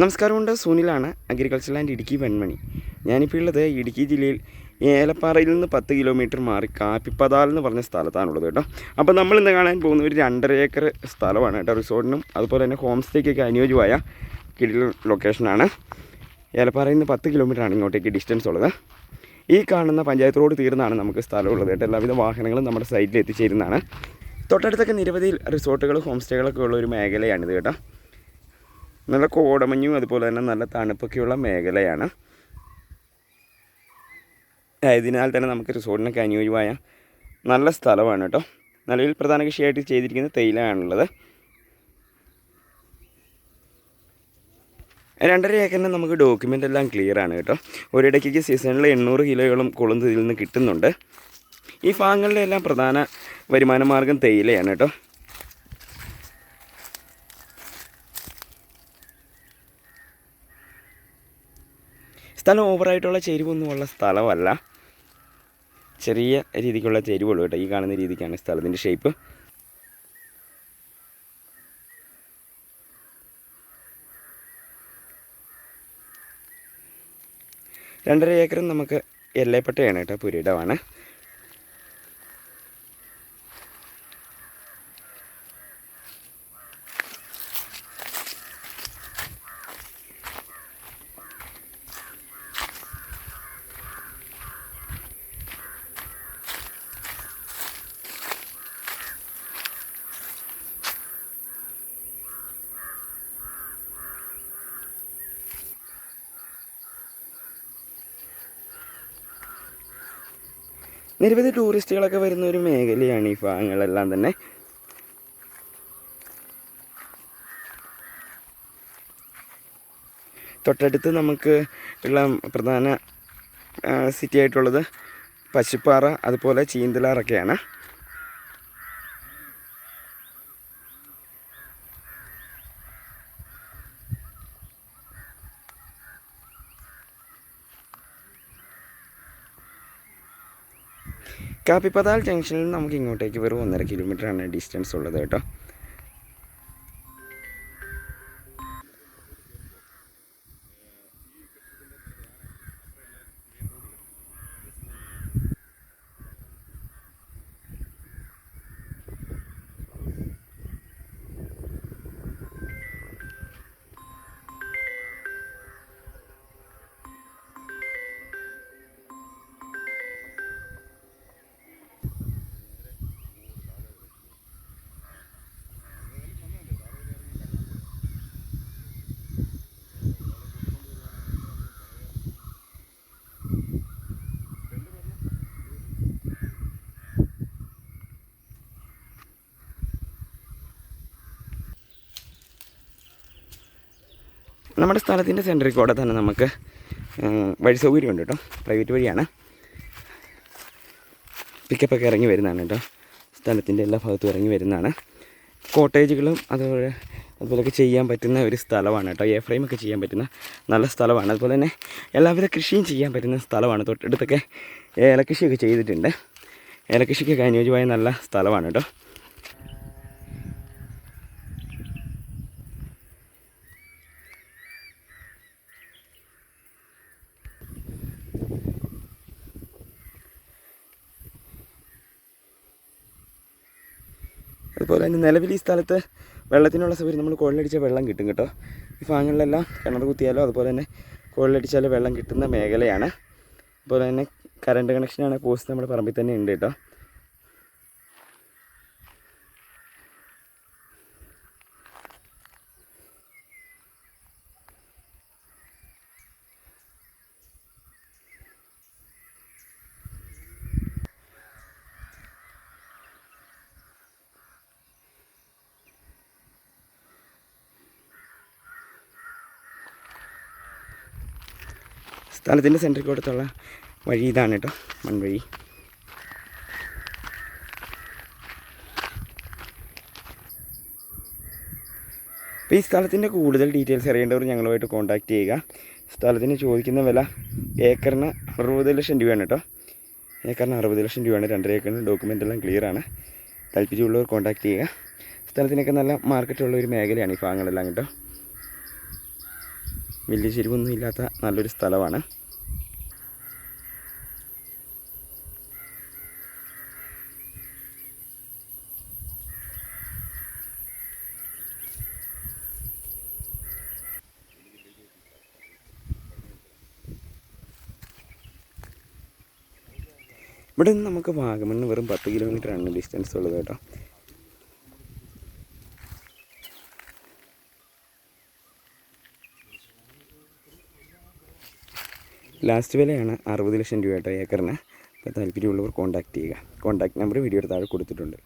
നമസ്കാരമുണ്ട് സുനിലാണ് agriculture land Idukki Venmani. ഞാനിപ്പോൾ ഉള്ളത് ഇടുക്കി ജില്ലയിൽ ഏലപ്പാറയിൽ നിന്ന് പത്ത് കിലോമീറ്റർ മാറി കാപ്പിപ്പതാൽ എന്ന് പറഞ്ഞ സ്ഥലത്താണുള്ളത് കേട്ടോ. അപ്പോൾ നമ്മൾ ഇന്ന് കാണാൻ പോകുന്ന ഒരു രണ്ടര ഏക്കർ സ്ഥലമാണ് കേട്ടോ റിസോർട്ടിനും അതുപോലെ തന്നെ ഹോം സ്റ്റേക്കൊക്കെ അനുയോജ്യമായ കിടിൽ ലൊക്കേഷനാണ് ഏലപ്പാറയിൽ നിന്ന് പത്ത് കിലോമീറ്ററാണ് ഇങ്ങോട്ടേക്ക് ഡിസ്റ്റൻസ് ഉള്ളത്. ഈ കാണുന്ന പഞ്ചായത്ത് റോഡ് തീർന്നാണ് നമുക്ക് സ്ഥലമുള്ളത് കേട്ടോ. എല്ലാവിധ വാഹനങ്ങളും നമ്മുടെ സൈറ്റിൽ എത്തിച്ചേരുന്നതാണ്. തൊട്ടടുത്തൊക്കെ നിരവധി റിസോർട്ടുകൾ ഹോം സ്റ്റേകളൊക്കെ ഉള്ള ഒരു മേഖലയാണിത് കേട്ടോ. നല്ല കോടമഞ്ഞും അതുപോലെ തന്നെ നല്ല തണുപ്പൊക്കെയുള്ള മേഖലയാണ്. ആയതിനാൽ തന്നെ നമുക്ക് റിസോർട്ടിനൊക്കെ അനുയോജ്യമായ നല്ല സ്ഥലമാണ് കേട്ടോ. നിലവിൽ പ്രധാന കൃഷിയായിട്ട് ചെയ്തിരിക്കുന്നത് തേയിലയാണുള്ളത്. രണ്ടര ഏക്കറിന് നമുക്ക് ഡോക്യുമെന്റ് എല്ലാം ക്ലിയർ ആണ് കേട്ടോ. ഒരിടയ്ക്ക് സീസണിൽ എണ്ണൂറ് കിലോകളും കൊളുന്ത് നിന്ന് കിട്ടുന്നുണ്ട്. ഈ ഭാഗങ്ങളിലെ എല്ലാം പ്രധാന വരുമാന മാർഗം തേയിലയാണ് കേട്ടോ. സ്ഥലം ഓവറായിട്ടുള്ള ചെരിവൊന്നും ഉള്ള സ്ഥലമല്ല. ചെറിയ രീതിക്കുള്ള ചെരിവുള്ളൂ കേട്ടോ. ഈ കാണുന്ന രീതിക്കാണ് സ്ഥലത്തിന്റെ ഷേപ്പ് രണ്ടര ഏക്കറും നമുക്ക് എല്ലപ്പട്ടയാണ് കേട്ടോ പുരിടമാണ് നിരവധി ടൂറിസ്റ്റുകളൊക്കെ വരുന്ന ഒരു മേഖലയാണ് ഈ ഭാഗങ്ങളെല്ലാം തന്നെ. തൊട്ടടുത്ത് നമുക്ക് ഉള്ള പ്രധാന സിറ്റി ആയിട്ടുള്ളത് പശുപ്പാറ അതുപോലെ ചീന്തലാറൊക്കെയാണ്. കാപ്പിപ്പതാൽ ജംഗ്ഷനിൽ നിന്ന് നമുക്ക് ഇങ്ങോട്ടേക്ക് വെറും ഒന്നര കിലോമീറ്ററാണ് ഡിസ്റ്റൻസ് ഉള്ളത് കേട്ടോ. നമ്മുടെ സ്ഥലത്തിന്റെ സെന്ററിൽ കൂടെ തന്നെ നമുക്ക് വഴി സൗകര്യമുണ്ട് കേട്ടോ. പ്രൈവറ്റ് വഴിയാണ്. പിക്കപ്പൊക്കെ ഇറങ്ങി വരുന്നതാണ് കേട്ടോ. സ്ഥലത്തിന്റെ എല്ലാ ഭാഗത്തും ഇറങ്ങി വരുന്നതാണ്. കോട്ടേജുകളും അതുപോലെ അതുപോലെയൊക്കെ ചെയ്യാൻ പറ്റുന്ന ഒരു സ്ഥലമാണ് കേട്ടോ. എ ഫ്രെയിമൊക്കെ ചെയ്യാൻ പറ്റുന്ന നല്ല സ്ഥലമാണ്. അതുപോലെ തന്നെ എല്ലാവിധ കൃഷിയും ചെയ്യാൻ പറ്റുന്ന സ്ഥലമാണ്. തൊട്ടടുത്തൊക്കെ ഏലക്കൃഷിയൊക്കെ ചെയ്തിട്ടുണ്ട്. ഏലക്കൃഷിക്കൊക്കെ അനുയോജ്യമായ നല്ല സ്ഥലമാണ് കേട്ടോ. അതുപോലെ തന്നെ നിലവിൽ ഈ സ്ഥലത്ത് വെള്ളത്തിനുള്ള സൗകര്യം നമ്മൾ കുഴലടിച്ച വെള്ളം കിട്ടും കേട്ടോ. ഈ ഭാഗങ്ങളിലെല്ലാം കിണർ കുത്തിയാലോ അതുപോലെ തന്നെ കുഴലടിച്ചാലോ വെള്ളം കിട്ടുന്ന മേഖലയാണ്. അതുപോലെ തന്നെ കറണ്ട് കണക്ഷനാണ് പോസ്റ്റ് നമ്മുടെ പറമ്പിൽ തന്നെ ഉണ്ട് കേട്ടോ. സ്ഥലത്തിന്റെ സെന്ററിൽ കൊടുത്തുള്ള വഴി ഇതാണ് കേട്ടോ മൺവഴി. അപ്പോൾ ഈ സ്ഥലത്തിന്റെ കൂടുതൽ ഡീറ്റെയിൽസ് അറിയേണ്ടവർ ഞങ്ങളുമായിട്ട് കോൺടാക്റ്റ് ചെയ്യുക. സ്ഥലത്തിന് ചോദിക്കുന്ന വില ഏക്കറിന് അറുപത് ലക്ഷം രൂപയാണ് കേട്ടോ. ഏക്കറിന് അറുപത് ലക്ഷം രൂപയാണ്. രണ്ടര ഏക്കറിന് ഡോക്യുമെന്റ് എല്ലാം ക്ലിയറാണ് താല്പര്യമുള്ളവർ കോൺടാക്റ്റ് ചെയ്യുക. സ്ഥലത്തിനൊക്കെ നല്ല മാർക്കറ്റുള്ള ഒരു മേഖലയാണ് ഈ ഭാഗങ്ങളെല്ലാം കേട്ടോ. വലിയ ചെരുവൊന്നും ഇല്ലാത്ത നല്ലൊരു സ്ഥലമാണ്. ഇവിടെ നിന്ന് നമുക്ക് വാഗമണ്ണ് വെറും പത്ത് കിലോമീറ്റർ ആണ് ഡിസ്റ്റൻസ് ഉള്ളത് കേട്ടോ. ലാസ്റ്റ് വിലയാണ് അറുപത് ലക്ഷം രൂപ ഏക്കറിന്. അപ്പോൾ താല്പര്യമുള്ളവർ കോൺടാക്ട് ചെയ്യുക. കോൺടാക്ട് നമ്പർ വീഡിയോയുടെ താഴെ കൊടുത്തിട്ടുണ്ട്.